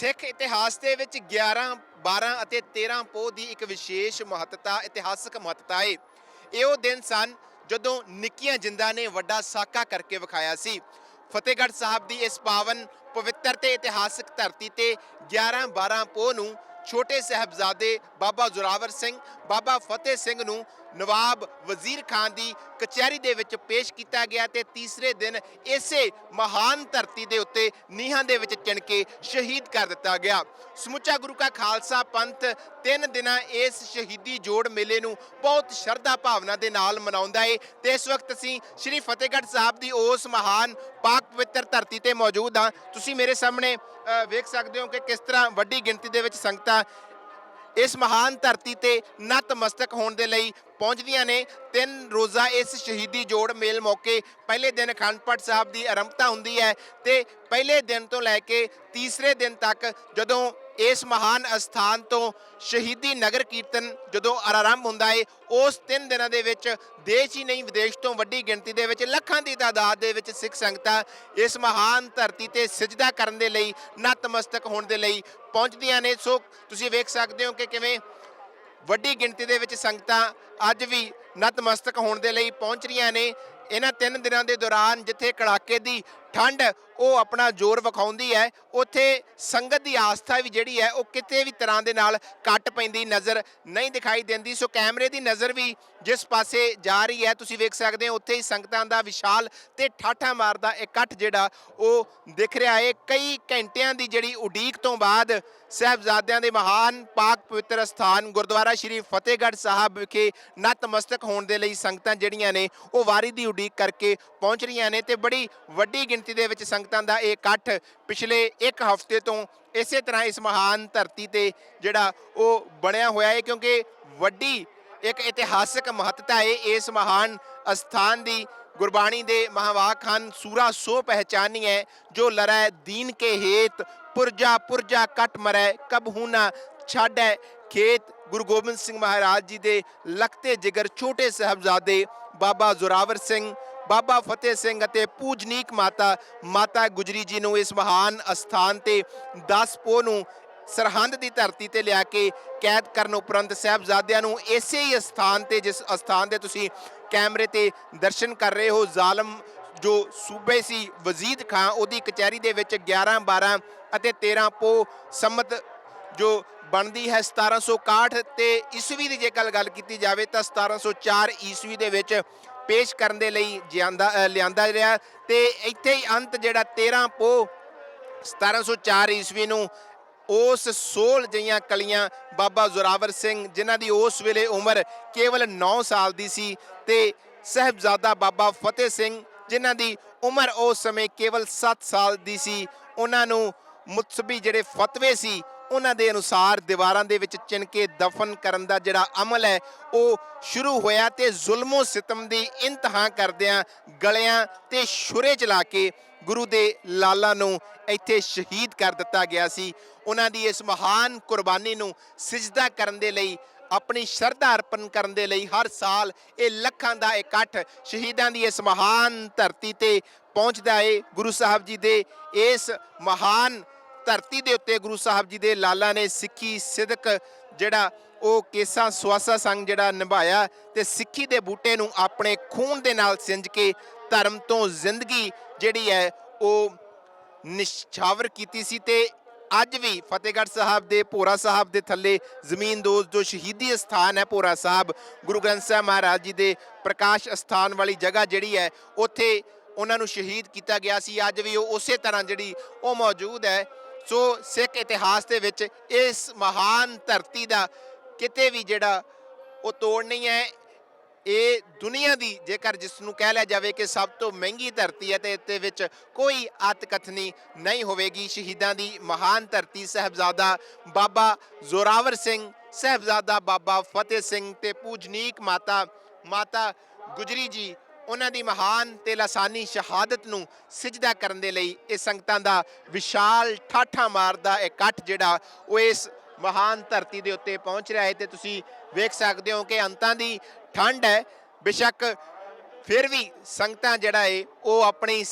ਸਿੱਖ ਇਤਿਹਾਸ ਦੇ ਵਿੱਚ 11 12 ਅਤੇ 13 ਪੋਹ ਦੀ ਇੱਕ ਵਿਸ਼ੇਸ਼ ਮਹੱਤਤਾ, ਇਤਿਹਾਸਕ ਮਹੱਤਤਾ ਹੈ ਇਹ ਉਹ ਦਿਨ ਸਨ ਜਦੋਂ ਨਿੱਕੀਆਂ ਜਿੰਦਾਂ ਨੇ ਵੱਡਾ ਸਾਕਾ ਕਰਕੇ ਵਿਖਾਇਆ ਸੀ। ਫਤਿਹਗੜ੍ਹ ਸਾਹਿਬ ਦੀ ਇਸ ਪਾਵਨ ਪਵਿੱਤਰ ਤੇ ਇਤਿਹਾਸਕ ਧਰਤੀ ਤੇ 11 12 ਪੋਹ ਨੂੰ ਛੋਟੇ ਸਾਹਿਬਜ਼ਾਦੇ ਬਾਬਾ ਜ਼ੋਰਾਵਰ ਸਿੰਘ, ਬਾਬਾ ਫਤਿਹ ਸਿੰਘ ਨੂੰ ਨਵਾਬ ਵਜ਼ੀਰ ਖਾਨ ਦੀ ਕਚਹਿਰੀ ਦੇ ਵਿੱਚ ਪੇਸ਼ ਕੀਤਾ ਗਿਆ ਤੇ ਤੀਸਰੇ ਦਿਨ ਇਸੇ ਮਹਾਨ ਧਰਤੀ ਦੇ ਉੱਤੇ ਨੀਹਾਂ ਦੇ ਵਿੱਚ ਚਿਣ ਕੇ ਸ਼ਹੀਦ ਕਰ ਦਿੱਤਾ ਗਿਆ। ਸਮੁੱਚਾ ਗੁਰੂ ਕਾ ਖਾਲਸਾ ਪੰਥ ਤਿੰਨ ਦਿਨਾਂ ਇਸ ਸ਼ਹੀਦੀ ਜੋੜ ਮੇਲੇ ਨੂੰ ਬਹੁਤ ਸ਼ਰਧਾ ਭਾਵਨਾ ਦੇ ਨਾਲ ਮਨਾਉਂਦਾ ਏ ਤੇ ਇਸ ਵਕਤ ਅਸੀਂ ਸ੍ਰੀ ਫਤਿਹਗੜ੍ਹ ਸਾਹਿਬ ਦੀ ਉਸ ਮਹਾਨ ਪਾਕ ਪਵਿੱਤਰ ਧਰਤੀ ਤੇ ਮੌਜੂਦ ਹਾਂ। ਤੁਸੀਂ ਮੇਰੇ ਸਾਹਮਣੇ ਵੇਖ ਸਕਦੇ ਹੋ ਕਿ ਕਿਸ ਤਰ੍ਹਾਂ ਵੱਡੀ ਗਿਣਤੀ ਦੇ ਵਿੱਚ ਸੰਗਤਾਂ ਇਸ ਮਹਾਨ ਧਰਤੀ ਤੇ ਨਤਮਸਤਕ ਹੋਣ ਦੇ ਲਈ ਪਹੁੰਚਦੀਆਂ ਨੇ। ਤਿੰਨ ਰੋਜ਼ਾ ਇਸ ਸ਼ਹੀਦੀ ਜੋੜ ਮੇਲ ਮੌਕੇ, ਪਹਿਲੇ ਦਿਨ ਅਖੰਡ ਪਾਠ ਸਾਹਿਬ ਦੀ ਆਰੰਭਤਾ ਹੁੰਦੀ ਹੈ ਤੇ ਪਹਿਲੇ ਦਿਨ ਤੋਂ ਲੈ ਕੇ ਤੀਸਰੇ ਦਿਨ ਤੱਕ ਜਦੋਂ ਇਸ ਮਹਾਨ ਅਸਥਾਨ ਤੋਂ ਸ਼ਹੀਦੀ ਨਗਰ ਕੀਰਤਨ ਜਦੋਂ ਆਰੰਭ ਹੁੰਦਾ ਏ, ਉਸ ਤਿੰਨ ਦਿਨਾਂ ਦੇ ਵਿੱਚ ਦੇਸ਼ ਹੀ ਨਹੀਂ, ਵਿਦੇਸ਼ ਤੋਂ ਵੱਡੀ ਗਿਣਤੀ ਦੇ ਵਿੱਚ ਲੱਖਾਂ ਦੀ ਤਾਦਾਦ ਦੇ ਵਿੱਚ ਸਿੱਖ ਸੰਗਤਾਂ ਇਸ ਮਹਾਨ ਧਰਤੀ ਤੇ ਸਿਜਦਾ ਕਰਨ ਦੇ ਲਈ, ਨਤਮਸਤਕ ਹੋਣ ਦੇ ਲਈ ਪਹੁੰਚਦੀਆਂ ਨੇ। ਸੋ ਤੁਸੀਂ ਵੇਖ ਸਕਦੇ ਹੋ ਕਿ ਕਿਵੇਂ ਵੱਡੀ ਗਿਣਤੀ ਦੇ ਵਿੱਚ ਸੰਗਤਾਂ ਅੱਜ ਵੀ ਨਤਮਸਤਕ ਹੋਣ ਦੇ ਲਈ ਪਹੁੰਚ ਰਹੀਆਂ ਨੇ। ਇਹਨਾਂ ਤਿੰਨ ਦਿਨਾਂ ਦੇ ਦੌਰਾਨ ਜਿੱਥੇ ਕੜਾਕੇ ਦੀ ਠੰਡ ਉਹ ਆਪਣਾ ਜ਼ੋਰ ਵਿਖਾਉਂਦੀ ਹੈ। ਉੱਥੇ ਸੰਗਤ ਦੀ ਆਸਥਾ ਵੀ ਜਿਹੜੀ ਹੈ, ਉਹ ਕਿਤੇ ਵੀ ਤਰ੍ਹਾਂ ਦੇ ਨਾਲ ਘੱਟ ਪੈਂਦੀ ਨਜ਼ਰ ਨਹੀਂ ਦਿਖਾਈ ਦਿੰਦੀ। ਸੋ ਕੈਮਰੇ ਦੀ ਨਜ਼ਰ ਵੀ ਜਿਸ ਪਾਸੇ ਜਾ ਰਹੀ ਹੈ, ਤੁਸੀਂ ਵੇਖ ਸਕਦੇ ਹੋ, ਉੱਥੇ ਹੀ ਸੰਗਤਾਂ ਦਾ ਵਿਸ਼ਾਲ ਤੇ ਠਾਠਾ ਮਾਰਦਾ ਇਕੱਠ ਜਿਹੜਾ ਉਹ ਦਿਖ ਰਿਹਾ ਹੈ। ਕਈ ਘੰਟਿਆਂ ਦੀ ਜਿਹੜੀ ਉਡੀਕ ਤੋਂ ਬਾਅਦ ਸਹਿਬਜ਼ਾਦਿਆਂ ਦੇ ਮਹਾਨ ਪਾਕ ਪਵਿੱਤਰ ਸਥਾਨ ਗੁਰਦੁਆਰਾ ਸ਼੍ਰੀ ਫਤਿਹਗੜ੍ਹ ਸਾਹਿਬ ਵਿਖੇ ਨਤਮਸਤਕ ਹੋਣ ਦੇ ਲਈ ਸੰਗਤਾਂ ਜਿਹੜੀਆਂ ਨੇ, ਉਹ ਵਾਰੀ ਦੀ ਉਡੀਕ ਕਰਕੇ ਪਹੁੰਚ ਰਹੀਆਂ ਨੇ ਤੇ ਬੜੀ ਵੱਡੀ ਗਿਣਤੀ ਦੇ ਵਿੱਚ ਸੰਗਤਾਂ ਦਾ ਇਹ ਇਕੱਠ ਪਿਛਲੇ ਇੱਕ ਹਫ਼ਤੇ ਤੋਂ ਇਸੇ ਤਰ੍ਹਾਂ ਇਸ ਮਹਾਨ ਧਰਤੀ ਤੇ ਜਿਹੜਾ ਉਹ ਬਣਿਆ ਹੋਇਆ ਹੈ, ਕਿਉਂਕਿ ਵੱਡੀ ਇੱਕ ਇਤਿਹਾਸਕ ਮਹੱਤਤਾ ਹੈ ਇਸ ਮਹਾਨ ਅਸਥਾਨ ਦੀ। ਗੁਰਬਾਣੀ ਦੇ ਮਹਾਵਾਕ ਹਨ, ਸੂਰਾ ਸੋ ਪਹਿਚਾਨੀ ਹੈ, ਜੋ ਲਰੈ ਦੀਨ ਕੇ ਹੇਤ, ਪੁਰਜਾ ਪੁਰਜਾ ਕਟ ਮਰੈ ਕਬਹੂ ਨਾ ਛਾੜੈ ਖੇਤ। ਗੁਰੂ ਗੋਬਿੰਦ ਸਿੰਘ ਮਹਾਰਾਜ ਜੀ ਦੇ ਲਖਤੇ ਜਿਗਰ ਛੋਟੇ ਸਾਹਿਬਜ਼ਾਦੇ ਬਾਬਾ ਜ਼ੋਰਾਵਰ ਸਿੰਘ ਬਾਬਾ ਫਤਿਹ ਸਿੰਘ ਅਤੇ ਪੂਜਨੀਕ ਮਾਤਾ ਮਾਤਾ ਗੁਜਰੀ ਜੀ ਨੂੰ ਇਸ ਮਹਾਨ ਅਸਥਾਨ ਤੇ 10 ਪੋਹ ਨੂੰ ਸਰਹੰਦ ਦੀ ਧਰਤੀ ਤੇ ਲਿਆ ਕੇ ਕੈਦ ਕਰਨ ਉਪਰੰਤ ਸਾਹਿਬਜ਼ਾਦਿਆਂ ਨੂੰ ਇਸੇ ਹੀ ਅਸਥਾਨ ਤੇ, ਜਿਸ ਅਸਥਾਨ ਦੇ ਤੁਸੀਂ ਕੈਮਰੇ ਤੇ ਦਰਸ਼ਨ ਕਰ ਰਹੇ ਹੋ, ਜ਼ਾਲਮ ਜੋ ਸੂਬੇ ਸੀ ਵਜ਼ੀਦ ਖਾਂ, ਉਹਦੀ ਕਚਹਿਰੀ ਦੇ ਵਿੱਚ 11 12 ਅਤੇ 13 ਪੋ ਸੰਮਤ ਜੋ ਬਣਦੀ ਹੈ 1761 ਤੇ ਈਸਵੀ ਦੀ ਜੇਕਰ ਗੱਲ ਕੀਤੀ ਜਾਵੇ ਤਾਂ 1704 ਈਸਵੀ ਦੇ ਵਿੱਚ ਪੇਸ਼ ਕਰਨ ਦੇ ਲਈ ਜਾਂਦਾ ਲਿਆਂਦਾ ਰਿਹਾ ਤੇ ਇੱਥੇ ਹੀ ਅੰਤ ਜਿਹੜਾ 13 ਪੋ 1704 ਈਸਵੀ ਨੂੰ ਉਸ 16 ਜਈਆਂ ਕਲੀਆਂ ਬਾਬਾ ਜ਼ੋਰਾਵਰ ਸਿੰਘ, ਜਿਨ੍ਹਾਂ ਦੀ ਉਸ ਵੇਲੇ ਉਮਰ ਕੇਵਲ 9 ਸਾਲ ਦੀ ਸੀ ਤੇ ਸਹਿਬਜ਼ਾਦਾ ਬਾਬਾ ਫਤਿਹ ਸਿੰਘ, ਜਿਨ੍ਹਾਂ ਦੀ ਉਮਰ ਉਸ ਸਮੇਂ ਕੇਵਲ 7 ਸਾਲ ਦੀ ਸੀ, ਉਹਨਾਂ ਨੂੰ ਮੁਤਸਬੀ ਜਿਹੜੇ ਫਤਵੇ ਸੀ ਉਹਨਾਂ ਦੇ ਅਨੁਸਾਰ ਦੀਵਾਰਾਂ ਦੇ ਵਿੱਚ ਚਿਣ ਕੇ ਦਫਨ ਕਰਨ ਦਾ ਜਿਹੜਾ ਅਮਲ ਹੈ, ਉਹ ਸ਼ੁਰੂ ਹੋਇਆ ਤੇ ਜ਼ੁਲਮੋ ਸਿਤਮ ਦੀ ਇੰਤਹਾ ਕਰਦਿਆਂ ਗਲਿਆਂ ਤੇ ਸ਼ੁਰੇ ਚਲਾ ਕੇ ਗੁਰੂ ਦੇ ਲਾਲਾ ਨੂੰ ਇੱਥੇ ਸ਼ਹੀਦ ਕਰ ਦਿੱਤਾ ਗਿਆ ਸੀ। ਉਹਨਾਂ ਦੀ ਇਸ ਮਹਾਨ ਕੁਰਬਾਨੀ ਨੂੰ ਸਿਜਦਾ ਕਰਨ ਦੇ ਲਈ, ਆਪਣੀ ਸ਼ਰਧਾ ਅਰਪਣ ਕਰਨ ਦੇ ਲਈ ਹਰ ਸਾਲ ਇਹ ਲੱਖਾਂ ਦਾ ਇਕੱਠ ਸ਼ਹੀਦਾਂ ਦੀ ਇਸ ਮਹਾਨ ਧਰਤੀ ਤੇ ਪਹੁੰਚਦਾ ਏ। ਗੁਰੂ ਸਾਹਿਬ ਜੀ ਦੇ ਇਸ ਮਹਾਨ ਧਰਤੀ ਦੇ ਉੱਤੇ ਗੁਰੂ ਸਾਹਿਬ ਜੀ ਦੇ ਲਾਲਾਂ ਨੇ ਸਿੱਖੀ ਸਿਦਕ ਜਿਹੜਾ ਉਹ ਕੇਸਾ ਸੁਆਸਾ ਸੰਗ ਜਿਹੜਾ ਨਿਭਾਇਆ ਤੇ ਸਿੱਖੀ ਦੇ ਬੂਟੇ ਨੂੰ ਆਪਣੇ ਖੂਨ ਦੇ ਨਾਲ ਸਿੰਜ ਕੇ ਧਰਮ ਤੋਂ ਜ਼ਿੰਦਗੀ ਜਿਹੜੀ ਹੈ ਉਹ ਨਿਸ਼ਾਵਰ ਕੀਤੀ ਸੀ ਤੇ ਅੱਜ ਵੀ ਫਤਿਹਗੜ੍ਹ ਸਾਹਿਬ ਦੇ ਭੋਰਾ ਸਾਹਿਬ ਦੇ ਥੱਲੇ ਜ਼ਮੀਨ ਦੋਜ਼ ਜੋ ਸ਼ਹੀਦੀ ਸਥਾਨ ਹੈ ਭੋਰਾ ਸਾਹਿਬ, ਗੁਰੂ ਗ੍ਰੰਥ ਸਾਹਿਬ ਮਹਾਰਾਜ ਜੀ ਦੇ ਪ੍ਰਕਾਸ਼ ਸਥਾਨ ਵਾਲੀ ਜਗ੍ਹਾ ਜਿਹੜੀ ਹੈ, ਉੱਥੇ ਉਹਨਾਂ ਨੂੰ ਸ਼ਹੀਦ ਕੀਤਾ ਗਿਆ ਸੀ। ਅੱਜ ਵੀ ਉਹ ਉਸੇ ਤਰ੍ਹਾਂ ਜਿਹੜੀ ਉਹ ਮੌਜੂਦ ਹੈ ਸੋ ਸਿੱਖ ਇਤਿਹਾਸ ਦੇ ਵਿੱਚ ਇਸ ਮਹਾਨ ਧਰਤੀ ਦਾ ਕਿਤੇ ਵੀ ਜਿਹੜਾ ਉਹ ਤੋੜ ਨਹੀਂ ਹੈ। ਇਹ ਦੁਨੀਆ ਦੀ, ਜੇਕਰ ਜਿਸ ਨੂੰ ਕਹਿ ਲਿਆ ਜਾਵੇ ਕਿ ਸਭ ਤੋਂ ਮਹਿੰਗੀ ਧਰਤੀ ਹੈ, ਤੇ ਦੇ ਵਿੱਚ ਕੋਈ ਅਤਕਥਨੀ ਨਹੀਂ ਹੋਵੇਗੀ। ਸ਼ਹੀਦਾਂ ਦੀ ਮਹਾਨ ਧਰਤੀ ਸਹਿਬਜ਼ਾਦਾ ਬਾਬਾ ਜ਼ੋਰਾਵਰ ਸਿੰਘ, ਸਹਿਬਜ਼ਾਦਾ ਬਾਬਾ ਫਤਿਹ ਸਿੰਘ ਤੇ ਪੂਜਨੀਕ ਮਾਤਾ ਮਾਤਾ ਗੁਜਰੀ ਜੀ ਉਹਨਾਂ ਦੀ ਮਹਾਨ ਤੇ ਲਾਸਾਨੀ ਸ਼ਹਾਦਤ ਨੂੰ ਸਿਜਦਾ ਕਰਨ ਦੇ ਲਈ ਇਹ ਸੰਗਤਾਂ ਦਾ ਵਿਸ਼ਾਲ ਠਾਠਾ ਮਾਰਦਾ ਇਕੱਠ ਜਿਹੜਾ ਉਹ ਇਸ ਮਹਾਨ ਧਰਤੀ ਦੇ ਉੱਤੇ ਪਹੁੰਚ ਰਿਹਾ ਹੈ ਤੇ ਤੁਸੀਂ ਵੇਖ ਸਕਦੇ ਹੋ ਕਿ ਅੰਤਾਂ ਦੀ ਠੰਡ ਹੈ। ਬੇਸ਼ੱਕ ਫਿਰ ਵੀ ਸੰਗਤਾਂ ਜਿਹੜਾ ਏ ਉਹ ਆਪਣੀ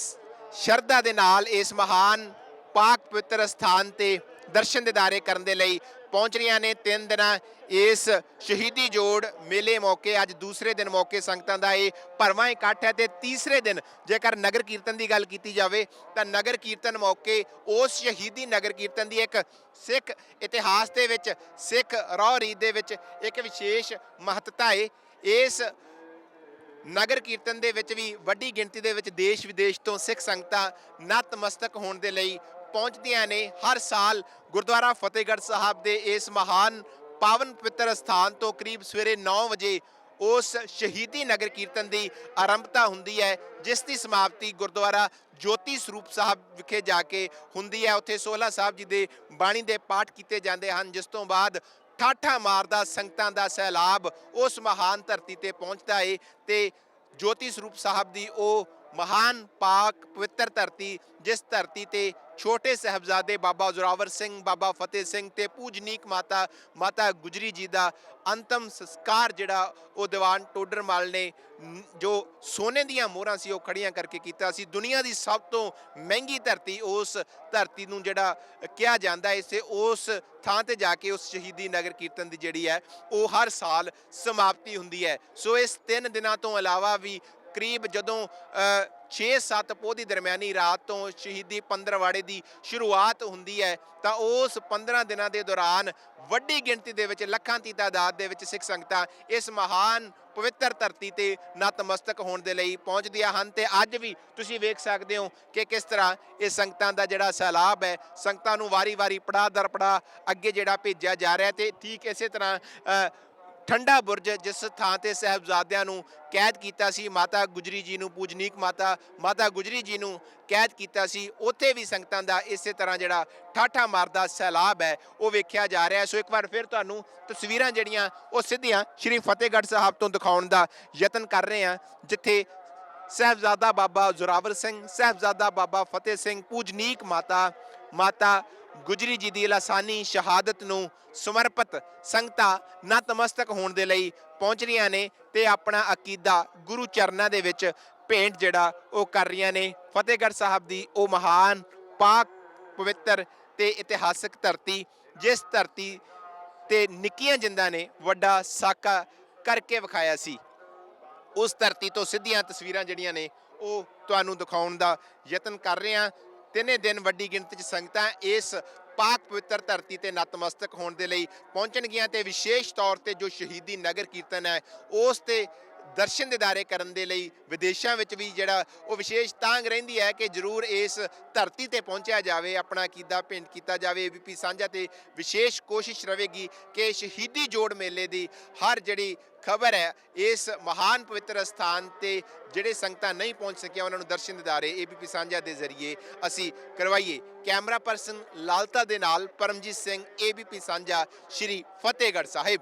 ਸ਼ਰਧਾ ਦੇ ਨਾਲ ਇਸ ਮਹਾਨ ਪਾਕ ਪਵਿੱਤਰ ਸਥਾਨ ਤੇ ਦਰਸ਼ਨ ਦਿਦਾਰੇ ਕਰਨ ਦੇ ਲਈ ਪਹੁੰਚ ਰਹੀਆਂ ਨੇ ਤਿੰਨ ਦਿਨਾਂ ਇਸ ਸ਼ਹੀਦੀ ਜੋੜ ਮੇਲੇ ਮੌਕੇ, ਅੱਜ ਦੂਸਰੇ ਦਿਨ ਮੌਕੇ ਸੰਗਤਾਂ ਦਾ ਇਹ ਭਰਵਾਂ ਇਕੱਠ ਹੈ ਤੇ ਤੀਸਰੇ ਦਿਨ ਜੇਕਰ ਨਗਰ ਕੀਰਤਨ ਦੀ ਗੱਲ ਕੀਤੀ ਜਾਵੇ ਤਾਂ ਨਗਰ ਕੀਰਤਨ ਮੌਕੇ ਉਸ ਸ਼ਹੀਦੀ ਨਗਰ ਕੀਰਤਨ ਦੀ ਇੱਕ ਸਿੱਖ ਇਤਿਹਾਸ ਦੇ ਵਿੱਚ, ਸਿੱਖ ਰੌ ਰੀਤ ਦੇ ਵਿੱਚ ਇੱਕ ਵਿਸ਼ੇਸ਼ ਮਹੱਤਤਾ ਹੈ। ਇਸ ਨਗਰ ਕੀਰਤਨ ਦੇ ਵਿੱਚ ਵੀ ਵੱਡੀ ਗਿਣਤੀ ਦੇ ਵਿੱਚ ਦੇਸ਼ ਵਿਦੇਸ਼ ਤੋਂ ਸਿੱਖ ਸੰਗਤਾਂ ਨਤਮਸਤਕ ਹੋਣ ਦੇ ਲਈ ਪਹੁੰਚਦੀਆਂ ਨੇ। ਹਰ ਸਾਲ ਗੁਰਦੁਆਰਾ ਫਤਿਹਗੜ੍ਹ ਸਾਹਿਬ ਦੇ ਇਸ ਮਹਾਨ ਪਾਵਨ ਪਵਿੱਤਰ ਸਥਾਨ ਤੋਂ ਕਰੀਬ ਸਵੇਰੇ 9 ਵਜੇ ਉਸ ਸ਼ਹੀਦੀ ਨਗਰ ਕੀਰਤਨ ਦੀ ਆਰੰਭਤਾ ਹੁੰਦੀ ਹੈ, ਜਿਸ ਦੀ ਸਮਾਪਤੀ ਗੁਰਦੁਆਰਾ ਜੋਤੀ ਸਰੂਪ ਸਾਹਿਬ ਵਿਖੇ ਜਾ ਕੇ ਹੁੰਦੀ ਹੈ। ਉੱਥੇ ਸੋਹਲਾ ਸਾਹਿਬ ਜੀ ਦੇ ਬਾਣੀ ਦੇ ਪਾਠ ਕੀਤੇ ਜਾਂਦੇ ਹਨ, ਜਿਸ ਤੋਂ ਬਾਅਦ ਠਾਠਾ ਮਾਰਦਾ ਸੰਗਤਾਂ ਦਾ ਸੈਲਾਬ ਉਸ ਮਹਾਨ ਧਰਤੀ ਤੇ ਪਹੁੰਚਦਾ ਏ ਤੇ ਜੋਤੀ ਸਰੂਪ ਸਾਹਿਬ ਦੀ ਉਹ ਮਹਾਨ ਪਾਕ ਪਵਿੱਤਰ ਧਰਤੀ, ਜਿਸ ਧਰਤੀ ਤੇ ਛੋਟੇ ਸਹਿਬਜ਼ਾਦੇ ਬਾਬਾ ਜ਼ੋਰਾਵਰ ਸਿੰਘ, ਬਾਬਾ ਫਤਿਹ ਸਿੰਘ ਤੇ ਪੂਜਨੀਕ ਮਾਤਾ ਮਾਤਾ ਗੁਜਰੀ ਜੀ ਦਾ ਅੰਤਮ ਸੰਸਕਾਰ ਜਿਹੜਾ ਉਹ ਦੀਵਾਨ ਟੋਡਰਮਲ ਨੇ ਜੋ ਸੋਨੇ ਦੀਆਂ ਮੋਹਰਾਂ ਸੀ ਉਹ ਖੜੀਆਂ ਕਰਕੇ ਕੀਤਾ ਸੀ। ਦੁਨੀਆ ਦੀ ਸਭ ਤੋਂ ਮਹਿੰਗੀ ਧਰਤੀ, ਉਸ ਧਰਤੀ ਨੂੰ ਜਿਹੜਾ ਕਿਹਾ ਜਾਂਦਾ ਹੈ, ਇਸੇ ਉਸ ਥਾਂ ਤੇ ਜਾ ਕੇ ਉਸ ਸ਼ਹੀਦੀ ਨਗਰ ਕੀਰਤਨ ਦੀ ਜਿਹੜੀ ਹੈ, ਉਹ ਹਰ ਸਾਲ ਸਮਾਪਤੀ ਹੁੰਦੀ ਹੈ। ਸੋ ਇਸ ਤਿੰਨ ਦਿਨਾਂ ਤੋਂ ਇਲਾਵਾ ਵੀ ਕਰੀਬ ਜਦੋਂ 6-7 ਪੋਹ ਦੀ ਦਰਮਿਆਨੀ ਰਾਤ ਤੋਂ ਸ਼ਹੀਦੀ ਪੰਦਰਵਾੜੇ ਦੀ ਸ਼ੁਰੂਆਤ ਹੁੰਦੀ ਹੈ, ਤਾਂ ਉਸ 15 ਦਿਨਾਂ ਦੇ ਦੌਰਾਨ ਵੱਡੀ ਗਿਣਤੀ ਦੇ ਵਿੱਚ ਲੱਖਾਂ ਦੀ ਤਾਦਾਦ ਦੇ ਵਿੱਚ ਸਿੱਖ ਸੰਗਤਾਂ ਇਸ ਮਹਾਨ ਪਵਿੱਤਰ ਧਰਤੀ ਤੇ ਨਤਮਸਤਕ ਹੋਣ ਦੇ ਲਈ ਪਹੁੰਚਦੀਆਂ ਹਨ, ਤੇ ਅੱਜ ਵੀ ਤੁਸੀਂ ਵੇਖ ਸਕਦੇ ਹੋ ਕਿ ਕਿਸ ਤਰ੍ਹਾਂ ਇਹ ਸੰਗਤਾਂ ਦਾ ਜਿਹੜਾ ਸੈਲਾਬ ਹੈ, ਸੰਗਤਾਂ ਨੂੰ ਵਾਰੀ-ਵਾਰੀ ਪੜਾ ਦਰ ਪੜਾ ਅੱਗੇ ਜਿਹੜਾ ਭੇਜਿਆ ਜਾ ਰਿਹਾ ਤੇ ਠੀਕ ਇਸੇ ਤਰ੍ਹਾਂ ਠੰਡਾ ਬੁਰਜ ਜਿਸ ਥਾਂ ਤੇ ਸਹਿਬਜ਼ਾਦਿਆਂ ਨੂੰ ਕੈਦ ਕੀਤਾ ਸੀ, ਮਾਤਾ ਗੁਜਰੀ ਜੀ ਨੂੰ, ਪੂਜਨੀਕ ਮਾਤਾ ਮਾਤਾ ਗੁਜਰੀ ਜੀ ਨੂੰ ਕੈਦ ਕੀਤਾ ਸੀ, ਉੱਥੇ ਵੀ ਸੰਗਤਾਂ ਦਾ ਇਸੇ ਤਰ੍ਹਾਂ ਜਿਹੜਾ ਠਾਠਾ ਮਾਰਦਾ ਸੈਲਾਬ ਹੈ, ਉਹ ਵੇਖਿਆ ਜਾ ਰਿਹਾ ਸੋ ਇੱਕ ਵਾਰ ਫਿਰ ਤੁਹਾਨੂੰ ਤਸਵੀਰਾਂ ਜਿਹੜੀਆਂ, ਉਹ ਸਿੱਧੀਆਂ ਸ਼੍ਰੀ ਫਤਿਹਗੜ੍ਹ ਸਾਹਿਬ ਤੋਂ ਦਿਖਾਉਣ ਦਾ ਯਤਨ ਕਰ ਰਹੇ ਹਾਂ, ਜਿੱਥੇ ਸਹਿਬਜ਼ਾਦਾ ਬਾਬਾ ਜ਼ੋਰਾਵਰ ਸਿੰਘ, ਸਹਿਬਜ਼ਾਦਾ ਬਾਬਾ ਫਤਿਹ ਸਿੰਘ, ਪੂਜਨੀਕ ਮਾਤਾ ਮਾਤਾ ਗੁਜਰੀ ਜੀ ਦੀ ਲਾਸਾਨੀ ਸ਼ਹਾਦਤ ਨੂੰ ਸਮਰਪਿਤ ਸੰਗਤਾਂ ਨਤਮਸਤਕ ਹੋਣ ਦੇ ਲਈ ਪਹੁੰਚ ਰਹੀਆਂ ਨੇ ਤੇ ਆਪਣਾ ਅਕੀਦਾ ਗੁਰੂ ਚਰਨਾਂ ਦੇ ਵਿੱਚ ਭੇਂਟ ਜਿਹੜਾ ਉਹ ਕਰ ਰਹੀਆਂ ਨੇ। ਫਤਿਹਗੜ੍ਹ ਸਾਹਿਬ ਦੀ ਉਹ ਮਹਾਨ ਪਾਕ, ਪਵਿੱਤਰ ਤੇ ਇਤਿਹਾਸਕ ਧਰਤੀ, ਜਿਸ ਧਰਤੀ ਤੇ ਨਿੱਕੀਆਂ ਜਿੰਦਾਂ ਨੇ, ਵੱਡਾ ਸਾਕਾ ਕਰਕੇ ਵਿਖਾਇਆ ਸੀ। ਉਸ ਧਰਤੀ ਤੋਂ ਸਿੱਧੀਆਂ ਤਸਵੀਰਾਂ ਜਿਹੜੀਆਂ ਨੇ, ਉਹ ਤੁਹਾਨੂੰ ਦਿਖਾਉਣ ਦਾ ਯਤਨ ਕਰ ਰਹੇ ਹਾਂ। ਤਿੰਨੇ ਦਿਨ ਵੱਡੀ ਗਿਣਤੀ 'ਚ ਸੰਗਤਾਂ ਇਸ ਪਾਕ ਪਵਿੱਤਰ ਧਰਤੀ ਤੇ ਨਤਮਸਤਕ ਹੋਣ ਦੇ ਲਈ ਪਹੁੰਚਣਗੀਆਂ ਤੇ ਵਿਸ਼ੇਸ਼ ਤੌਰ ਤੇ ਜੋ ਸ਼ਹੀਦੀ ਨਗਰ ਕੀਰਤਨ ਹੈ, ਉਸ ਤੇ ਦਰਸ਼ਨ ਦਿਦਾਰੇ ਕਰਨ ਦੇ ਲਈ ਵਿਦੇਸ਼ਾਂ ਵਿੱਚ ਵੀ ਜਿਹੜਾ ਉਹ ਵਿਸ਼ੇਸ਼ ਤਾਂਗ ਰਹਿੰਦੀ ਹੈ ਕਿ ਜ਼ਰੂਰ ਇਸ ਧਰਤੀ ਤੇ ਪਹੁੰਚਿਆ ਜਾਵੇ, ਆਪਣਾ ਕੀਦਾ ਭੇਂਟ ਕੀਤਾ ਜਾਵੇ ਏਬੀਪੀ ਸਾਂਝਾ ਤੇ ਵਿਸ਼ੇਸ਼ ਕੋਸ਼ਿਸ਼ ਰਹੇਗੀ ਕਿ ਸ਼ਹੀਦੀ ਜੋੜ ਮੇਲੇ ਦੀ ਹਰ ਜਿਹੜੀ ਖਬਰ ਹੈ, ਇਸ ਮਹਾਨ ਪਵਿੱਤਰ ਸਥਾਨ ਤੇ ਜਿਹੜੇ ਸੰਗਤਾਂ ਨਹੀਂ ਪਹੁੰਚ ਸਕੀਆਂ, ਉਹਨਾਂ ਨੂੰ ਦਰਸ਼ਨ ਦਿਦਾਰੇ ਏਬੀਪੀ ਸਾਂਝਾ ਦੇ ਜ਼ਰੀਏ ਅਸੀਂ ਕਰਵਾਈਏ। ਕੈਮਰਾ ਪਰਸਨ ਲਾਲਤਾ ਦੇ ਨਾਲ ਪਰਮਜੀਤ ਸਿੰਘ ਏਬੀਪੀ ਸਾਂਝਾ, ਸ਼੍ਰੀ ਫਤਿਹਗੜ੍ਹ ਸਾਹਿਬ।